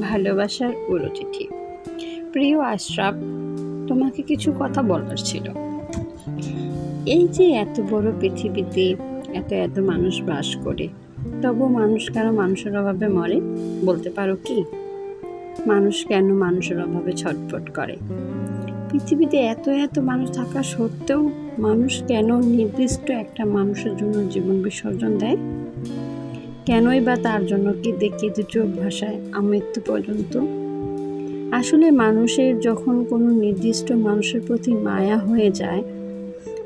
ভালোবাসার উড়ো চিঠি প্রিয় আশরাফ, তোমাকে কিছু কথা বলার ছিল। এই যে এত বড় পৃথিবীতে এত এত মানুষ বাস করে তবু মানুষ কেন মানুষের অভাবে মরে বলতে পারো কি? মানুষ কেন মানুষের অভাবে ছটফট করে? পৃথিবীতে এত এত মানুষ থাকা সত্ত্বেও মানুষ কেন নির্দিষ্ট একটা মানুষের জন্য জীবন বিসর্জন দেয়? কেনই বা তার জন্য কি দেখি দু চোখ ভাষায় আমৃত্যু পর্যন্ত? আসলে মানুষের যখন কোনো নির্দিষ্ট মানুষের প্রতি মায়া হয়ে যায়,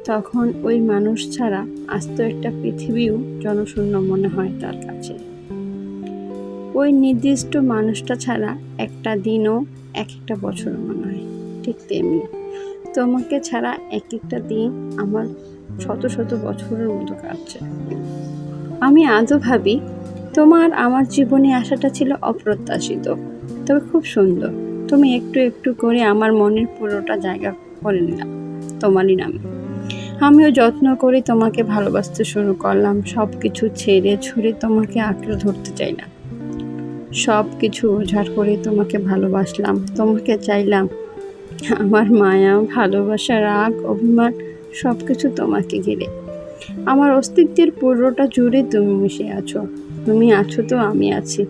তখন ওই মানুষ ছাড়া আস্ত একটা পৃথিবীও জনশূন্য মনে হয় তার কাছে। ওই নির্দিষ্ট মানুষটা ছাড়া একটা দিনও এক একটা বছর মনে হয়, ঠিক তেমনি। তোমাকে ছাড়া এক একটা দিন আমার শত শত বছরের মতো কাটছে। আমি আজও ভাবি, তোমার আমার জীবনে আসাটা ছিল অপ্রত্যাশিত। তবে খুব সুন্দর। তুমি একটু একটু করে আমার মনের পুরোটা জায়গা করে নিলাম তোমারই নামে। আমিও যত্ন করে তোমাকে ভালোবাসতে শুরু করলাম। সব কিছু ছেড়ে ছুড়ে তোমাকে আঁকড়ে ধরতে চাইলাম সব কিছু উজাড় করে তোমাকে ভালোবাসলাম। তোমাকে চাইলাম আমার মায়া, ভালোবাসা, রাগ, অভিমান সব কিছু তোমাকে ঘিরে। আমার অস্তিত্বের পুরোটা জুড়ে তুমি মিশে আছো। তুমি আছো তো আমি আছি।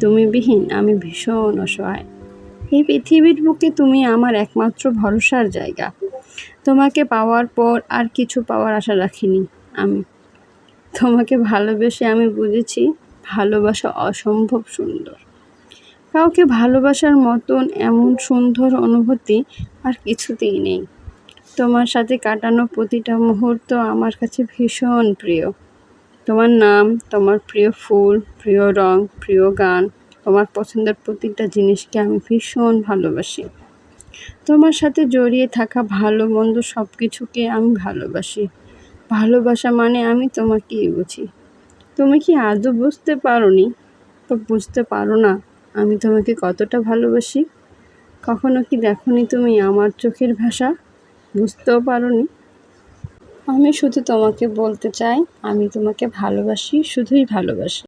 তুমি বিহীন, আমি ভীষণ অসহায়। এই পৃথিবীর বুকে তুমি আমার একমাত্র ভরসার জায়গা। তোমাকে পাওয়ার পর আর কিছু পাওয়ার আশা রাখিনি আমি। তোমাকে ভালোবেসে আমি বুঝেছি ভালোবাসা অসম্ভব সুন্দর। কাউকে ভালোবাসার মতন এমন সুন্দর অনুভূতি আর কিছুতেই নেই। তোমার সাথে কাটানো প্রতিটা মুহূর্ত আমার কাছে ভীষণ প্রিয়। তোমার নাম, তোমার প্রিয় ফুল, প্রিয় রং, প্রিয় গান, তোমার পছন্দের প্রতিটা জিনিসকে আমি ভীষণ ভালোবাসি। তোমার সাথে জড়িয়ে থাকা ভালো, মন্দ সব কিছুকে আমি ভালোবাসি। ভালোবাসা মানে আমি তোমাকেই বুঝি। তুমি কি আদৌ বুঝতে পারোনি? তো বুঝতে পারো না, আমি তোমাকে কতটা ভালোবাসি? কখনো কি দেখনি তুমি আমার চোখের ভাষা? বুঝতেও পারোনি। আমি শুধু তোমাকে বলতে চাই আমি তোমাকে ভালোবাসি শুধুই ভালোবাসি।